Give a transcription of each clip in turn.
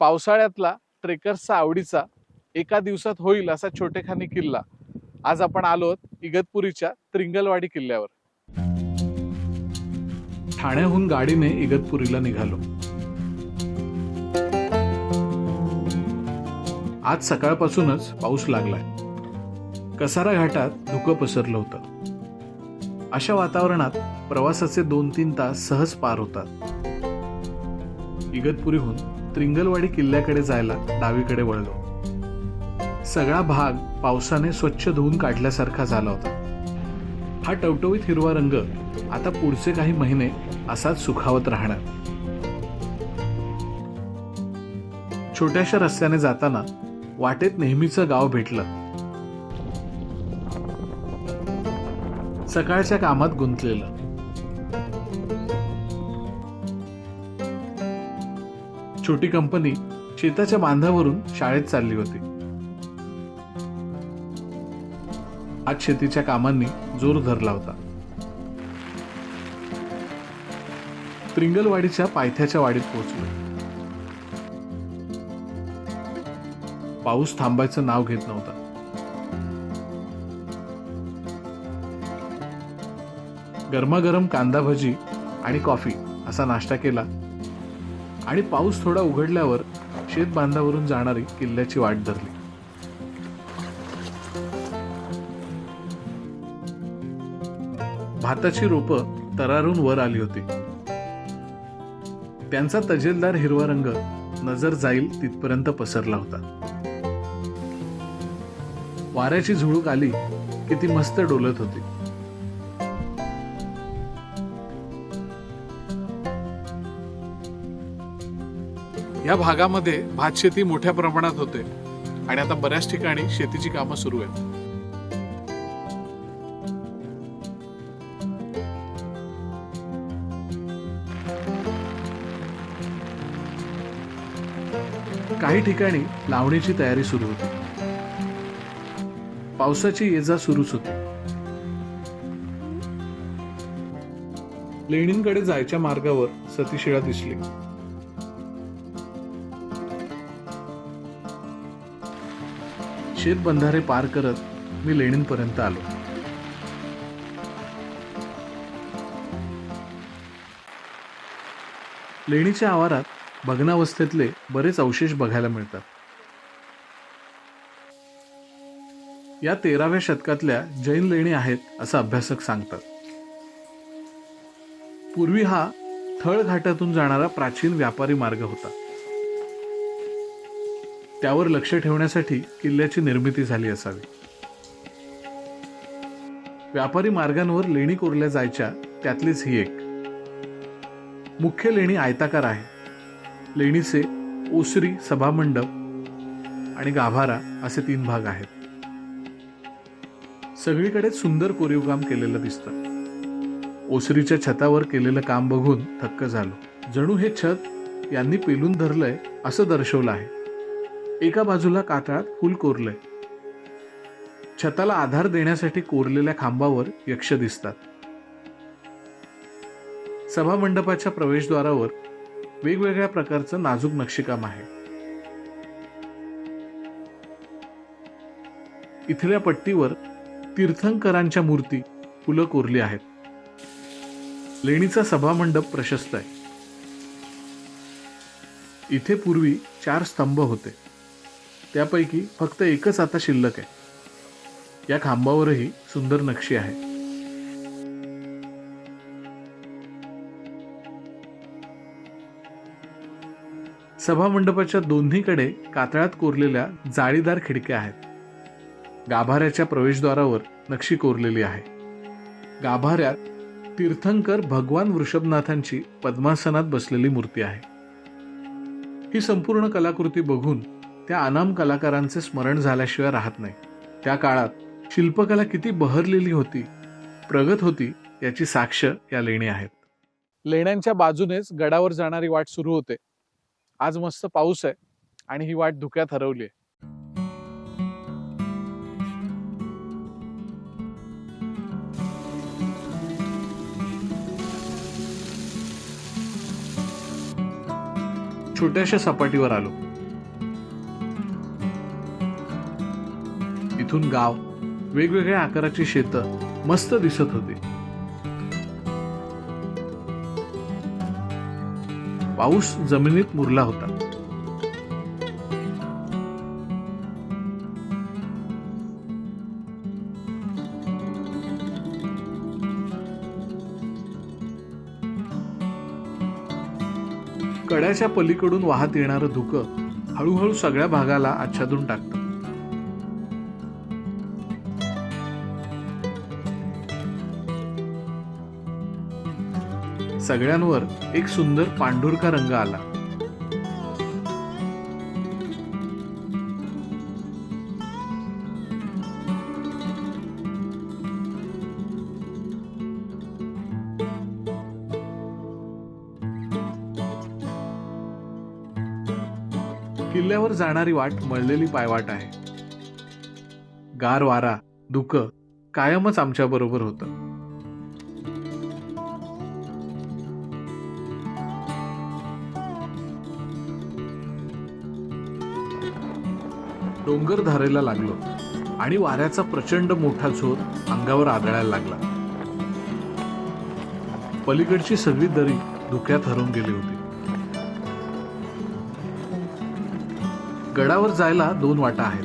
पावसाळ्यातला ट्रेकर्सचा आवडीचा एका दिवसात होईल असा छोटेखानी किल्ला. आज आपण आलो इगतपुरीच्या त्रिंगलवाडी किल्ल्यावर. ठाण्याहून गाडीने इगतपुरीला निघालो. आज सकाळपासूनच पाऊस लागलाय. कसारा घाटात धुकं पसरलं होतं. अशा वातावरणात प्रवासाचे दोन तीन तास सहज पार होतात. इगतपुरीहून त्रिंगलवाडी किल्ल्याकडे जायला डावीकडे वळलो. सगळा भाग पावसाने स्वच्छ धुवून काढल्यासारखा झाला होता. हा टवटवीत हिरवा रंग आता पुढचे काही महिने असाच सुखावत राहणार. छोट्याशा रस्त्याने जाताना वाटेत नेहमीचं गाव भेटलं. सकाळच्या कामात गुंतलेलं. छोटी कंपनी शेताच्या बांधावरून शाळेत चालली होती. आज शेतीच्या कामांनी जोर धरला होता. त्रिंगलवाडीच्या पायथ्याच्या वाडीत पोहोचलो. पाऊस थांबायचं नाव घेत नव्हता. गरमागरम कांदा भजी आणि कॉफी असा नाश्ता केला आणि पाऊस थोडा उघडल्यावर शेत बांधावरून जाणारी किल्ल्याची वाट धरली. भाताची रोपं तरारून वर आली होती. त्यांचा तजेलदार हिरवा रंग नजर जाईल तिथपर्यंत पसरला होता. वाऱ्याची झुळूक आली की ती मस्त डोलत होती. या भागामध्ये भातशेती मोठ्या प्रमाणात होते आणि आता बऱ्याच ठिकाणी शेतीची कामं सुरू आहेत. काही ठिकाणी लावणीची तयारी सुरू होती. पावसाची ये जा सुरूच होती. लेणींकडे जायच्या मार्गावर सतीशिळा दिसली. शेत बंधारे पार करत मी लेणींपर्यंत आलो. लेणीच्या आवारात भग्नावस्थेतले बरेच अवशेष बघायला मिळतात. या तेराव्या शतकातल्या जैन लेणी आहेत असं अभ्यासक सांगतात. पूर्वी हा थळ घाटातून जाणारा प्राचीन व्यापारी मार्ग होता. त्यावर लक्ष ठेवण्यासाठी किल्ल्याची निर्मिती झाली असावी. व्यापारी मार्गांवर लेणी कोरल्या जायच्या त्यातलीच ही एक. मुख्य लेणी आयताकार आहे. लेणीचे ओसरी सभामंडप आणि गाभारा असे तीन भाग आहेत. सगळीकडे सुंदर कोरीव काम केलेलं दिसतं. ओसरीच्या छतावर केलेलं काम बघून थक्क झालो. जणू हे छत यांनी पेलून धरलंय असं दर्शवलं आहे. एका बाजूला कातळात फुल कोरलंय. छताला आधार देण्यासाठी कोरलेल्या खांबावर यक्ष दिसतात. सभामंडपाच्या प्रवेशद्वारावर वेगवेगळ्या प्रकारचं नाजूक नक्षीकाम आहे. इथल्या पट्टीवर तीर्थंकरांच्या मूर्ती फुलं कोरली आहेत. लेणीचा सभामंडप प्रशस्त आहे. इथे पूर्वी चार स्तंभ होते. त्यापैकी फक्त एकच आता शिल्लक आहे. या खांबावरही सुंदर नक्षी आहे. सभामंडपाच्या दोन्हीकडे कातळात कोरलेल्या जाळीदार खिडक्या आहेत. गाभाऱ्याच्या प्रवेशद्वारावर नक्षी कोरलेली आहे. गाभाऱ्यात तीर्थंकर भगवान वृषभनाथांची पद्मासनात बसलेली मूर्ती आहे. ही संपूर्ण कलाकृती बघून त्या अनाम कलाकारांचे स्मरण झाल्याशिवाय राहत नाही. त्या काळात शिल्पकला किती बहरलेली होती प्रगत होती याची साक्ष या लेणी आहेत. लेण्यांच्या बाजूनेच गडावर जाणारी वाट सुरू होते. आज मस्त पाऊस आहे आणि ही वाट धुक्यात हरवली आहे. छोट्याशा सपाटीवर आलो. इथून गाव. वेगवेगळ्या आकाराची शेतं मस्त दिसत होती. पाऊस जमिनीत मुरला होता. कड्याच्या पलीकडून वाहत येणारं धुकं हळूहळू सगळ्या भागाला आच्छादून टाकतं. सगळ्यांवर एक सुंदर पांढुरका रंग आला. किल्ल्यावर जाणारी वाट मळलेली पायवाट आहे. गार वारा दुःख कायमच आमच्या बरोबर होतं. डोंगर धारेला लागलो आणि वाऱ्याचा प्रचंड मोठा झोत अंगावर आदळायला लागला. पलीकडची सगळी दरी धुक्यात हरवून गेली होती. गडावर जायला दोन वाटा आहेत.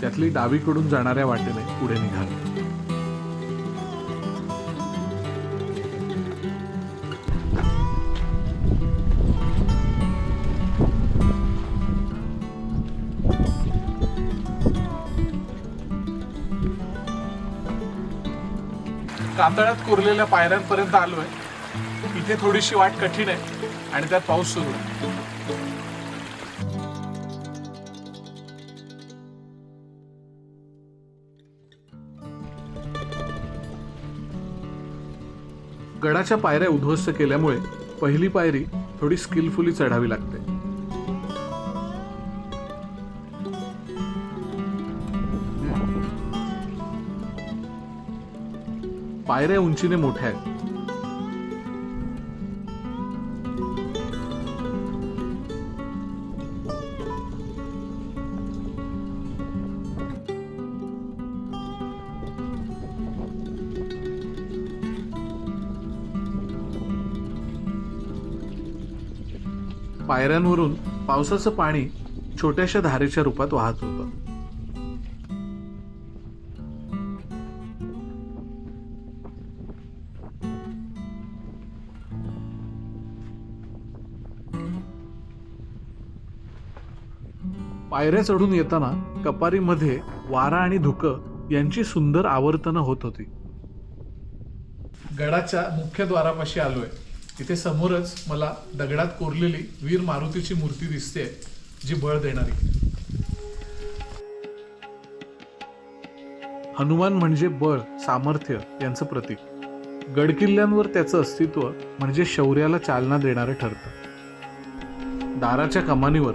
त्यातली डावीकडून जाणाऱ्या वाटेने पुढे निघाली. कातळात कोरलेल्या पायऱ्यांपर्यंत आलोय. इथे थोडीशी वाट कठीण आहे आणि त्यात पाऊस सुरू आहे. गडाच्या पायऱ्या उद्ध्वस्त केल्यामुळे पहिली पायरी थोडी स्किलफुली चढावी लागते. पायऱ्या उंचीने मोठ्या आहेत. पायऱ्यांवरून पावसाचं पाणी छोट्याशा धारेच्या रूपात वाहत होतं. पायऱ्या चढून येताना कपारीमध्ये वारा आणि धुकं यांची सुंदर आवर्तनं होत होती. गडाच्या मुख्य द्वारापाशी आलोय. तिथे समोरच मला दगडात कोरलेली वीर मारुतीची मूर्ती दिसते जी बळ देणारी. हनुमान म्हणजे बळ सामर्थ्य यांचं प्रतीक. गडकिल्ल्यांवर त्याचं अस्तित्व म्हणजे शौर्याला चालना देणारं ठरतं. दाराच्या कमानीवर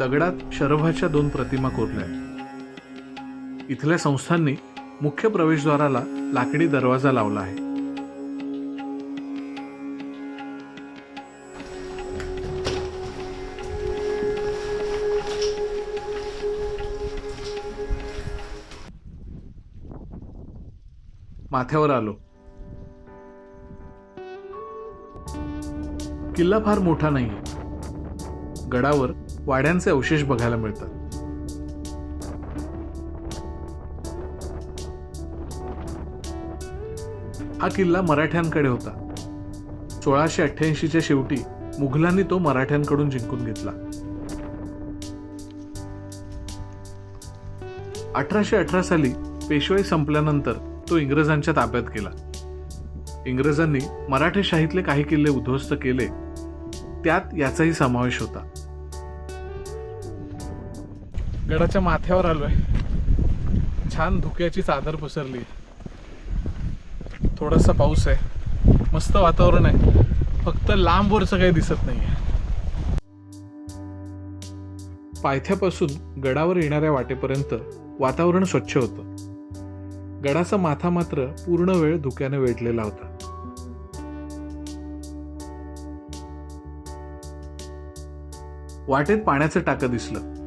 दगडात शरभाच्या दोन प्रतिमा कोरल्या आहेत. इथल्या संस्थांनी मुख्य प्रवेशद्वाराला लाकडी दरवाजा लावला आहे. माथ्यावर आलो. किल्ला फार मोठा नाही गडावर वाड्यांचे अवशेष बघायला मिळतात. हा किल्ला मराठ्यांकडे होता. सोळाशे अठ्ठ्याऐंशीच्या शेवटी मुघलांनी तो मराठ्यांकडून जिंकून घेतला. अठराशे अठरा साली पेशवाई संपल्यानंतर तो इंग्रजांच्या ताब्यात गेला. इंग्रजांनी मराठेशाहीतले काही किल्ले उद्ध्वस्त केले. त्यात याचाही समावेश होता. गडाच्या माथ्यावर आलोय. छान धुक्याची चादर पसरली. थोडासा पाऊस आहे. मस्त वातावरण आहे. फक्त लांबवरचं काही दिसत नाहीये. पायथ्यापासून गडावर येणाऱ्या वाटेपर्यंत वातावरण स्वच्छ होतं. गडाचा माथा मात्र पूर्ण वेळ धुक्याने वेढलेला होता. वाटेत पाण्याचं टाकं दिसलं.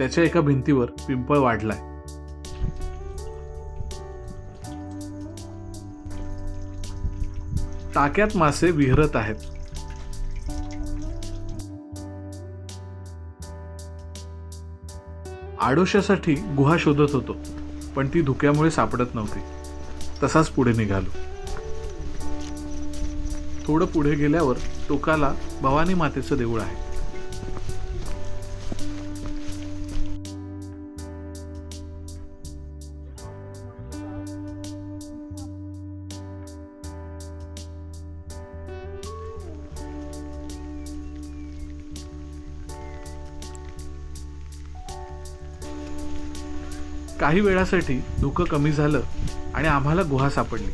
त्याच्या एका भिंतीवर पिंपळ वाढलाय. टाक्यात मासे विहरत आहेत. आडोशासाठी गुहा शोधत होतो पण ती धुक्यामुळे सापडत नव्हती. तसाच पुढे निघालो. थोडं पुढे गेल्यावर टोकाला भवानी मातेचं देऊळ आहे. काही वेळासाठी धुकं कमी झालं आणि आम्हाला गुहा सापडली.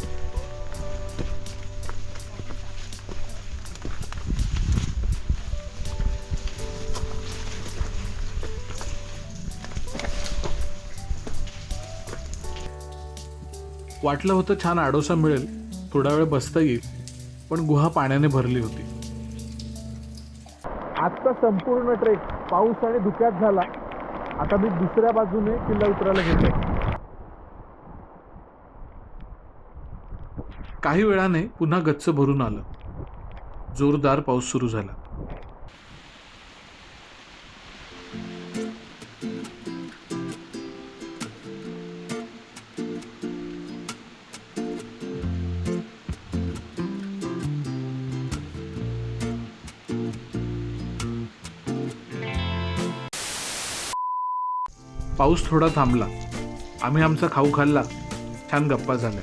वाटलं होतं छान आडोसा मिळेल थोडा वेळ बसता येईल पण गुहा पाण्याने भरली होती. आजचा संपूर्ण ट्रेक पाऊस आणि धुक्यात झाला. आता मी दुसऱ्या बाजूने किल्ला उतरायला गेलो काही वेळाने पुन्हा गच्च भरून आलं. जोरदार पाऊस सुरू झाला. पाऊस थोडा थांबला. आम्ही आमचा खाऊ खाल्ला. छान गप्पा झाल्या.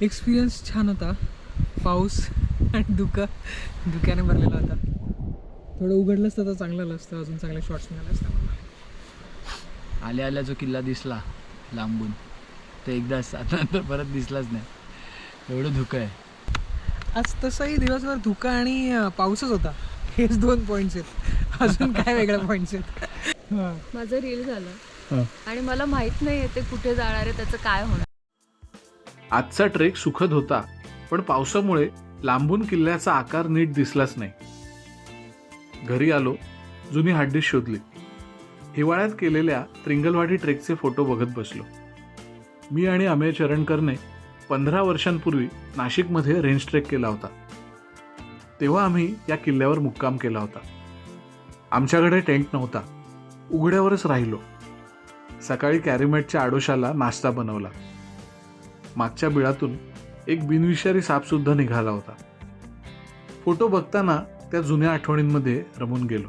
एक्सपिरियन्स छान होता. पाऊस आणि धुका. धुक्याने भरलेला होता. थोडं उघडलं असतं तर चांगलं असतं. अजून चांगले शॉर्ट्स मिळाले असतं मला आल्या आल्या जो किल्ला दिसला लांबून तो एकदाच आता नंतर परत दिसलाच नाही. एवढं धुकं आहे. आज तसंही दिवसभर धुका आणि पाऊसच होता. हेच दोन पॉईंट्स आहेत. अजून काय वेगळ्या पॉईंट्स आहेत? हां. माझं रील झालं. आणि मला माहीत नाही ते कुठे जाणार आहे त्याचं काय होणार. आजचा ट्रेक सुखद होता पण पावसामुळे लांबून किल्ल्याचा आकार नीट दिसलाच नाही. घरी आलो जुनी हार्डडिस्क शोधली. हिवाळ्यात केलेल्या त्रिंगलवाडी ट्रेकचे फोटो बघत बसलो. मी आणि अमेय चरणकरने पंधरा वर्षांपूर्वी नाशिकमध्ये रेंज ट्रेक केला होता. तेव्हा आम्ही या किल्ल्यावर मुक्काम केला होता. आमच्याकडे टेंट नव्हता. उघड्यावरच राहिलो. सकाळी कॅरीमेटच्या आडोशाला नाश्ता बनवला. मागच्या बिळातून एक बिनविषारी सापसुद्धा निघाला होता. फोटो बघताना त्या जुन्या आठवणींमध्ये रमून गेलो.